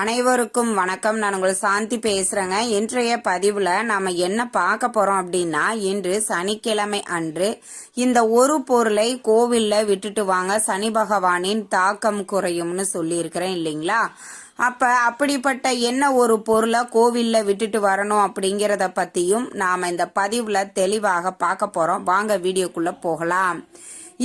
அனைவருக்கும் வணக்கம். நான் உங்களை சாந்தி பேசுறேங்க. இன்றைய பதிவுல நாம என்ன பார்க்க போறோம் அப்படின்னா இன்று சனிக்கிழமை அன்று இந்த ஒரு பொருளை கோவில்ல விட்டுட்டு வாங்க சனி பகவானின் தாக்கம் குறையும்னு சொல்லியிருக்கிறேன் இல்லைங்களா? அப்ப அப்படிப்பட்ட என்ன ஒரு பொருளை கோவில்ல விட்டுட்டு வரணும் அப்படிங்கறத பத்தியும் நாம இந்த பதிவுல தெளிவாக பார்க்க போறோம். வாங்க வீடியோக்குள்ள போகலாம்.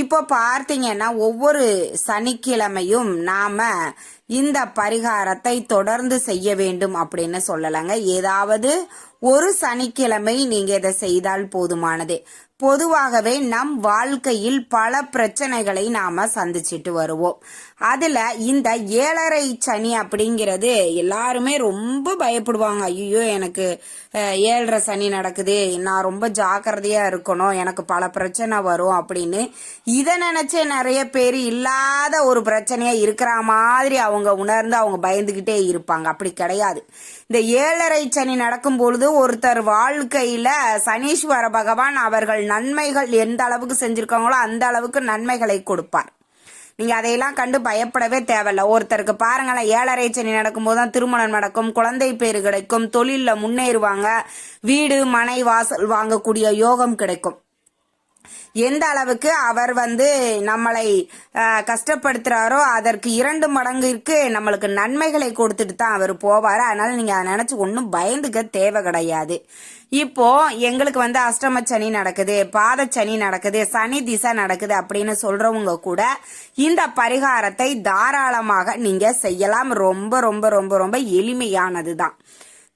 இப்போ பார்த்தீங்கன்னா ஒவ்வொரு சனிக்கிழமையும் நாம இந்த பரிகாரத்தை தொடர்ந்து செய்ய வேண்டும் அப்படின்னு சொல்லலாங்க. ஏதாவது ஒரு சனிக்கிழமை நீங்க இதை செய்தால் போதுமானது. பொதுவாகவே நம் வாழ்க்கையில் பல பிரச்சனைகளை நாம சந்திச்சிட்டு வருவோம். அதுல இந்த ஏழரை சனி அப்படிங்கிறது எல்லாருமே ரொம்ப பயப்படுவாங்க. ஐயோ எனக்கு ஏழரை சனி நடக்குது. நான் ரொம்ப ஜாக்கிரதையா இருக்கணும். எனக்கு பல பிரச்சனை வரும் அப்படின்னு இதை நினைச்சே நிறைய பேர் இல்லாத ஒரு பிரச்சனையா இருக்கிற மாதிரி அவங்க உணர்ந்து அவங்க பயந்துகிட்டே இருப்பாங்க. அப்படி கிடையாது. இந்த ஏழரை சனி நடக்கும் பொழுது ஒருத்தர் வாழ்க்கையில சனீஸ்வர பகவான் அவர்கள் நன்மைகள் எந்த அளவுக்கு செஞ்சிருக்காங்களோ அந்த அளவுக்கு நன்மைகளை கொடுப்பார். நீங்க அதையெல்லாம் கண்டு பயப்படவே தேவையில்ல. ஒருத்தருக்கு பாருங்களேன் ஏழரை சனி நடக்கும்போது தான் திருமணம் நடக்கும் குழந்தை பேர் கிடைக்கும் தொழிலில் முன்னேறுவாங்க வீடு மனை வாசல் வாங்கக்கூடிய யோகம் கிடைக்கும். எந்த அளவுக்கு அவர் வந்து நம்மளை கஷ்டப்படுத்துறாரோ அதற்கு இரண்டு மடங்கிற்கு நம்மளுக்கு நன்மைகளை கொடுத்துட்டு தான் அவர் போவார். அதனால நீங்க அதை நினைச்சு ஒன்றும் பயந்துக்க தேவை கிடையாது. இப்போ எங்களுக்கு வந்து அஷ்டம சனி நடக்குது பாதச்சனி நடக்குது சனி திசை நடக்குது அப்படின்னு சொல்றவங்க கூட இந்த பரிகாரத்தை தாராளமாக நீங்க செய்யலாம். ரொம்ப ரொம்ப ரொம்ப ரொம்ப எளிமையானது தான்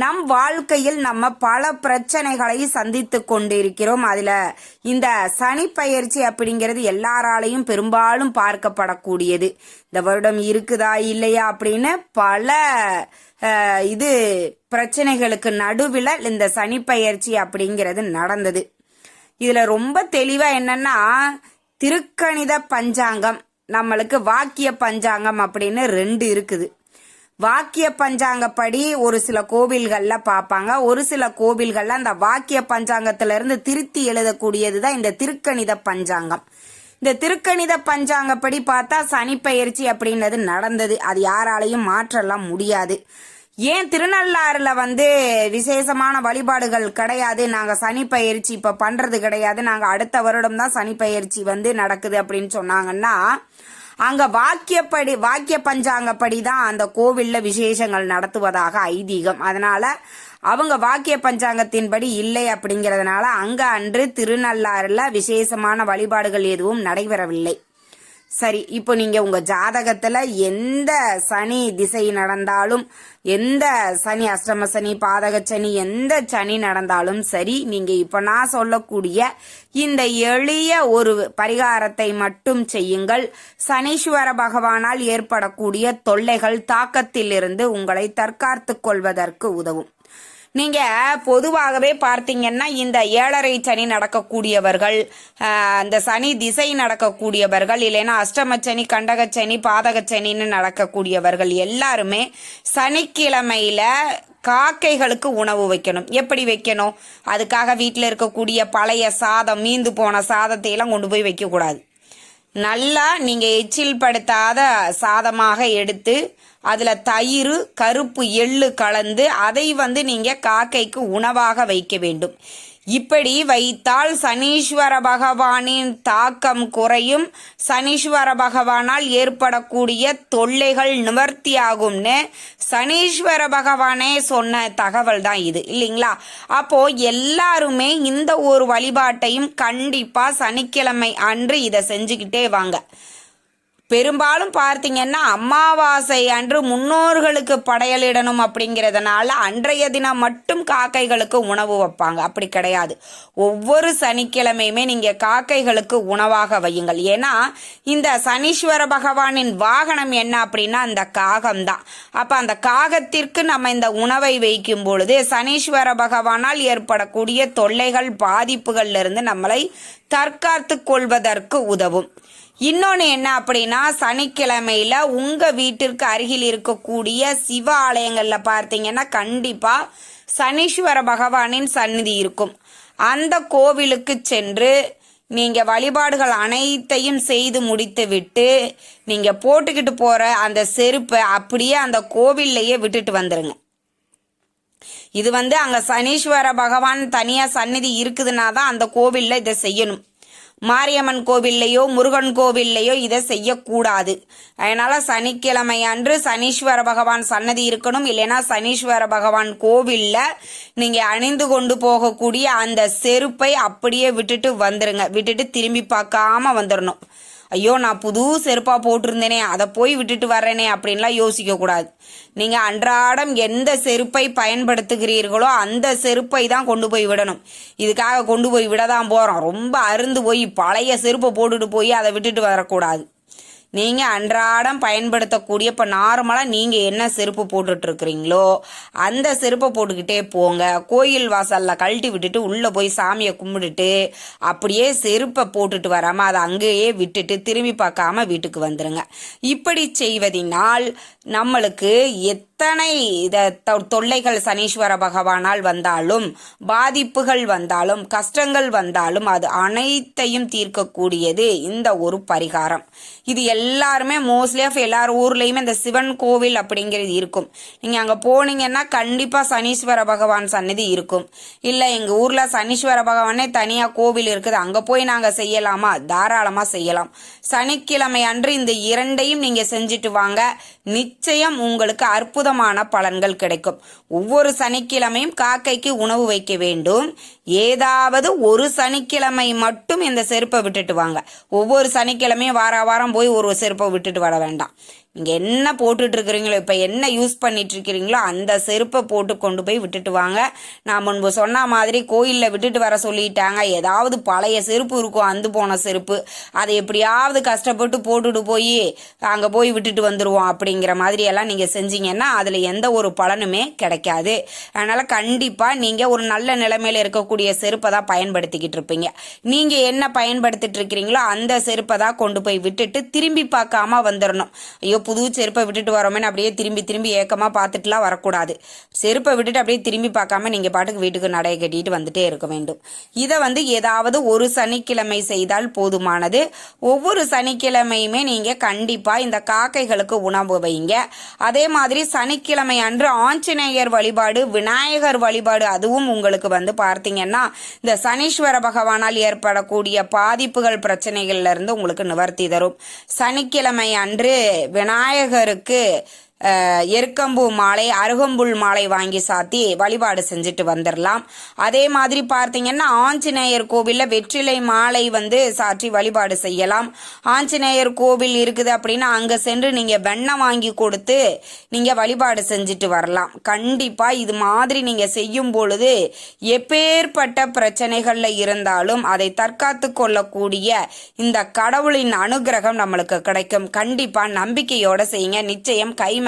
நம் வாழ்க்கையில் நம்ம பல பிரச்சனைகளை சந்தித்து கொண்டிருக்கிறோம். அதில் இந்த சனி பயிற்சி அப்படிங்கிறது எல்லாராலையும் பெரும்பாலும் பார்க்கப்படக்கூடியது. இந்த வருடம் இருக்குதா இல்லையா அப்படின்னு பல இது பிரச்சனைகளுக்கு நடுவில் இந்த சனி பயிற்சி அப்படிங்கிறது நடந்தது. இதில் ரொம்ப தெளிவாக என்னன்னா திருக்கணித பஞ்சாங்கம் நம்மளுக்கு வாக்கிய பஞ்சாங்கம் அப்படின்னு ரெண்டு இருக்குது. வாக்கிய பஞ்சாங்கப்படி ஒரு சில கோவில்கள்ல பார்ப்பாங்க. ஒரு சில கோவில்கள்ல அந்த வாக்கிய பஞ்சாங்கத்துல இருந்து திருத்தி எழுதக்கூடியதுதான் இந்த திருக்கணித பஞ்சாங்கம். இந்த திருக்கணித பஞ்சாங்கப்படி பார்த்தா சனி பயிற்சி அப்படின்றது நடந்தது. அது யாராலையும் மாற்றலாம் முடியாது. ஏன் திருநள்ளாறுல வந்து விசேஷமான வழிபாடுகள் கிடையாது? நாங்க சனி பயிற்சி இப்ப பண்றது கிடையாது. நாங்க அடுத்த வருடம் தான் சனி பயிற்சி வந்து நடக்குது அப்படின்னு சொன்னாங்கன்னா அங்க வாக்கியப்படி வாக்கிய பஞ்சாங்கப்படி தான் அந்த கோவில்ல விசேஷங்கள் நடத்துவதாக ஐதீகம். அதனால அவங்க வாக்கிய பஞ்சாங்கத்தின்படி இல்லை அப்படிங்கிறதுனால அங்க அன்று திருநள்ளாறுல விசேஷமான வழிபாடுகள் எதுவும் நடைபெறவில்லை. சரி இப்போ நீங்க உங்க ஜாதகத்துல எந்த சனி திசை நடந்தாலும் எந்த சனி அஷ்டம சனி பாதக சனி எந்த சனி நடந்தாலும் சரி நீங்க இப்ப நான் சொல்லக்கூடிய இந்த எளிய ஒரு பரிகாரத்தை மட்டும் செய்யுங்கள். சனீஸ்வர பகவானால் ஏற்படக்கூடிய தொல்லைகள் தாக்கத்திலிருந்து உங்களை தற்காத்துக் கொள்வதற்கு உதவும். நீங்க பொதுவாகவே பார்த்தீங்கன்னா இந்த ஏழரை சனி நடக்கக்கூடியவர்கள் அந்த சனி திசை நடக்கக்கூடியவர்கள் இல்லைன்னா அஷ்டமச்சனி கண்டகச்சனி பாதகச்சனின்னு நடக்கக்கூடியவர்கள் எல்லாருமே சனிக்கிழமையில காக்கைகளுக்கு உணவு வைக்கணும். எப்படி வைக்கணும்? அதுக்காக வீட்டில் இருக்கக்கூடிய பழைய சாதம் மீந்து போன சாதத்தை எல்லாம் கொண்டு போய் வைக்கக்கூடாது. நல்லா நீங்கள் எச்சில் படுத்தாத சாதமாக எடுத்து அதில் தயிர் கருப்பு எள்ளு கலந்து அதை வந்து நீங்கள் காக்கைக்கு உணவாக வைக்க வேண்டும். இப்படி வைத்தால் சனீஸ்வர பகவானின் தாக்கம் குறையும். சனீஸ்வர பகவானால் ஏற்படக்கூடிய தொல்லைகள் நிவர்த்தியாகும்னு சனீஸ்வர பகவானே சொன்ன தகவல் தான் இது இல்லைங்களா? அப்போ எல்லாருமே இந்த ஒரு வழிபாட்டையும் கண்டிப்பா சனிக்கிழமை அன்று இதை செஞ்சுக்கிட்டே வாங்க. பெரும்பாலும் பார்த்தீங்கன்னா அமாவாசை அன்று முன்னோர்களுக்கு படையலிடணும் அப்படிங்கிறதுனால அன்றைய தினம் மட்டும் காக்கைகளுக்கு உணவு வைப்பாங்க. அப்படி கிடையாது. ஒவ்வொரு சனிக்கிழமையுமே நீங்கள் காக்கைகளுக்கு உணவாக வையுங்கள். ஏன்னா இந்த சனீஸ்வர பகவானின் வாகனம் என்ன அப்படின்னா அந்த காகம் தான் அப்போ அந்த காகத்திற்கு நம்ம இந்த உணவை வைக்கும் பொழுது சனீஸ்வர பகவானால் ஏற்படக்கூடிய தொல்லைகள் பாதிப்புகள்லேருந்து நம்மளை தற்காத்து கொள்வதற்கு உதவும். இன்னொன்று என்ன அப்படின்னா சனிக்கிழமையில் உங்கள் வீட்டிற்கு அருகில் இருக்கக்கூடிய சிவ ஆலயங்களில் பார்த்தீங்கன்னா கண்டிப்பாக சனீஸ்வர பகவானின் சந்நிதி இருக்கும். அந்த கோவிலுக்கு சென்று நீங்கள் வழிபாடுகள் அனைத்தையும் செய்து முடித்து விட்டு நீங்கள் போட்டுக்கிட்டு போகிற அந்த செருப்பை அப்படியே அந்த கோவில்லையே விட்டுட்டு வந்துடுங்க இது வந்து அங்கே சனீஸ்வர பகவான் தனியாக சந்நிதி இருக்குதுன்னா தான் அந்த கோவிலில் இதை செய்யணும். மாரியம்மன் கோவில்லையோ முருகன் கோவில்லையோ இதை செய்யக்கூடாது. அதனால சனிக்கிழமை அன்று சனீஸ்வர பகவான் சன்னதி இருக்கணும். இல்லைன்னா சனீஸ்வர பகவான் கோவில்ல நீங்க அணிந்து கொண்டு போகக்கூடிய அந்த செருப்பை அப்படியே விட்டுட்டு வந்துருங்க. விட்டுட்டு திரும்பி பார்க்காம வந்துடணும் ஐயோ நான் புது செருப்பாக போட்டிருந்தேனே அதை போய் விட்டுட்டு வர்றேனே அப்படின்லாம் யோசிக்கக்கூடாது நீங்கள் அன்றாடம் எந்த செருப்பை பயன்படுத்துகிறீர்களோ அந்த செருப்பை தான் கொண்டு போய் விடணும். இதுக்காக கொண்டு போய் விட தான் போகிறோம் ரொம்ப அருந்து போய் பழைய செருப்பை போட்டுட்டு போய் அதை விட்டுட்டு வரக்கூடாது. நீங்கள் அன்றாடம் பயன்படுத்தக்கூடிய இப்போ நார்மலாக நீங்கள் என்ன செருப்பு போட்டுட்டுருக்கிறீங்களோ அந்த செருப்பை போட்டுக்கிட்டே போங்க. கோயில் வாசலில் கழட்டி விட்டுட்டு உள்ளே போய் சாமியை கும்பிட்டுட்டு அப்படியே செருப்பை போட்டுட்டு வராமல் அதை அங்கேயே விட்டுட்டு திரும்பி பார்க்காம வீட்டுக்கு வந்துடுங்க இப்படி செய்வதினால் நம்மளுக்கு எத் எத்தனை தொல்லைகள் சனீஸ்வர பகவானால் வந்தாலும் பாதிப்புகள் வந்தாலும் கஷ்டங்கள் வந்தாலும் அது அனைத்தையும் தீர்க்கக்கூடியது இந்த ஒரு பரிகாரம். இது எல்லாருமே மோஸ்ட்லி ஆஃப் எல்லார் ஊர்லேயுமே இந்த சிவன் கோவில் அப்படிங்கிறது இருக்கும். நீங்கள் அங்கே போனீங்கன்னா கண்டிப்பாக சனீஸ்வர பகவான் சன்னதி இருக்கும். இல்லை எங்கள் ஊரில் சனீஸ்வர பகவானே தனியாக கோவில் இருக்குது. அங்கே போய் நாங்கள் செய்யலாமா? தாராளமாக செய்யலாம். சனிக்கிழமை அன்று இந்த இரண்டையும் நீங்கள் செஞ்சுட்டு வாங்க. நிச்சயம் உங்களுக்கு அற்புதம் அற்புதமான பலன்கள் கிடைக்கும். ஒவ்வொரு சனிக்கிழமையும் காக்கைக்கு உணவு வைக்க வேண்டும். ஏதாவது ஒரு சனிக்கிழமை மட்டும் இந்த செருப்பை விட்டுட்டு வாங்க. ஒவ்வொரு சனிக்கிழமையும் வார வாரம் போய் ஒரு செருப்பை விட்டுட்டு வர வேண்டாம். நீங்கள் என்ன போட்டுட்டு இருக்கிறீங்களோ இப்போ என்ன யூஸ் பண்ணிட்டு இருக்கிறீங்களோ அந்த செருப்பை போட்டு கொண்டு போய் விட்டுட்டு வாங்க. நான் முன்பு சொன்ன மாதிரி கோயிலில் விட்டுட்டு வர சொல்லிட்டாங்க. ஏதாவது பழைய செருப்பு இருக்கும் அந்து போன செருப்பு. அதை எப்படியாவது கஷ்டப்பட்டு போட்டுட்டு போய் அங்கே போய் விட்டுட்டு வந்துடுவோம் அப்படிங்கிற மாதிரி எல்லாம் நீங்கள் செஞ்சீங்கன்னா அதில் எந்த ஒரு பலனுமே கிடைக்காது. அதனால் கண்டிப்பாக நீங்கள் ஒரு நல்ல நிலைமையில இருக்கக்கூடிய செருப்பை தான் பயன்படுத்திக்கிட்டு இருப்பீங்க. நீங்கள் என்ன பயன்படுத்திட்டு இருக்கிறீங்களோ அந்த செருப்பை தான் கொண்டு போய் விட்டுட்டு திரும்பி பார்க்காம வந்துடணும் ஐயோ புது செருப்பை விட்டுட்டு வரோமேனு அப்படியே திரும்பி திரும்பி ஏக்கமாக பார்த்துட்டுலாம் வரக்கூடாது. செருப்பை விட்டுட்டு அப்படியே திரும்பி பார்க்காம நீங்கள் பாட்டுக்கு வீட்டுக்கு நடைய கட்டிட்டு வந்துட்டே இருக்க வேண்டும். இதை வந்து ஏதாவது ஒரு சனிக்கிழமை செய்தால் போதுமானது. ஒவ்வொரு சனிக்கிழமையுமே நீங்கள் கண்டிப்பாக இந்த காக்கைகளுக்கு உணவு வைங்க. அதே மாதிரி சனிக்கிழமை அன்று ஆஞ்சநேயர் வழிபாடு விநாயகர் வழிபாடு அதுவும் உங்களுக்கு வந்து பார்த்தீங்கன்னா இந்த சனீஸ்வர பகவானால் ஏற்படக்கூடிய பாதிப்புகள் பிரச்சனைகள்ல இருந்து உங்களுக்கு நிவர்த்தி தரும். சனிக்கிழமை அன்று வினா நாயகருக்கு எருக்கம்பூ மாலை அருகம்புல் மாலை வாங்கி சாத்தி வழிபாடு செஞ்சுட்டு வந்துடலாம் அதே மாதிரி பார்த்தீங்கன்னா ஆஞ்சநேயர் கோவிலில் வெற்றிலை மாலை வந்து சாற்றி வழிபாடு செய்யலாம். ஆஞ்சநேயர் கோவில் இருக்குது அப்படின்னா அங்கே சென்று நீங்கள் வெண்ணெய் வாங்கி கொடுத்து நீங்கள் வழிபாடு செஞ்சுட்டு வரலாம். கண்டிப்பாக இது மாதிரி நீங்கள் செய்யும் பொழுது எப்பேற்பட்ட பிரச்சனைகளில் இருந்தாலும் அதை தற்காத்து கொள்ளக்கூடிய இந்த கடவுளின் அனுகிரகம் நம்மளுக்கு கிடைக்கும். கண்டிப்பாக நம்பிக்கையோட செய்யுங்க. நிச்சயம் கை